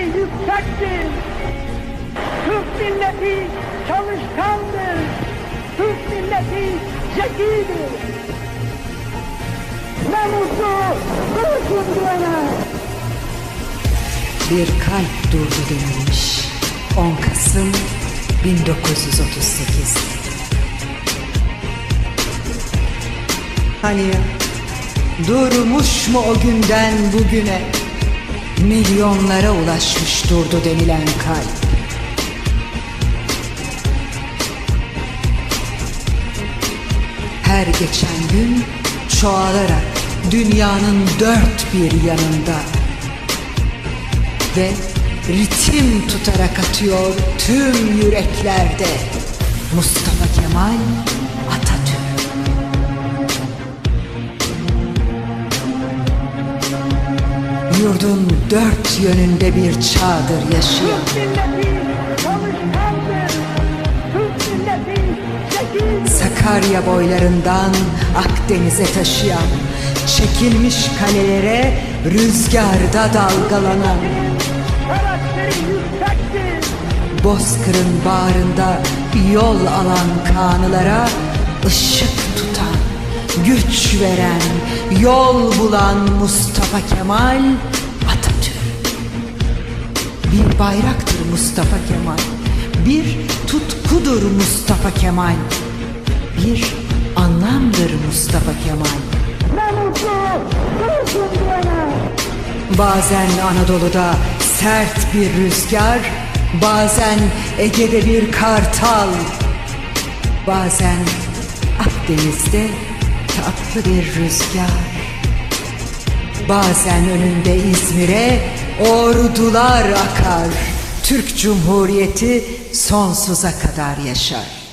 yürektir. Türk milleti çalışkandır. Türk milleti zekidir. Ne mutlu Türk'üm diyene. Bir kalp durdu denilmiş. 10 Kasım 1938. Hani durmuş mu o günden bugüne? Milyonlara ulaşmış durdu denilen kalp. Her geçen gün çoğalarak dünyanın dört bir yanında ve ritim tutarak atıyor tüm yüreklerde. Mustafa Kemal Atatürk. Yurdun dört yönünde bir çağdır yaşayan. Sakarya boylarından Akdeniz'e taşıyan çekilmiş kalelere rüzgarda dalgalanan. Bozkır'ın bağrında yol alan kanılara ışık güç veren, yol bulan Mustafa Kemal Atatürk. Bir bayraktır Mustafa Kemal, bir tutkudur Mustafa Kemal, bir anlamdır Mustafa Kemal. Bazen Anadolu'da sert bir rüzgar, bazen Ege'de bir kartal, bazen Akdeniz'de tatlı bir rüzgar. Bazen önünde İzmir'e ordular akar. Türk Cumhuriyeti sonsuza kadar yaşar.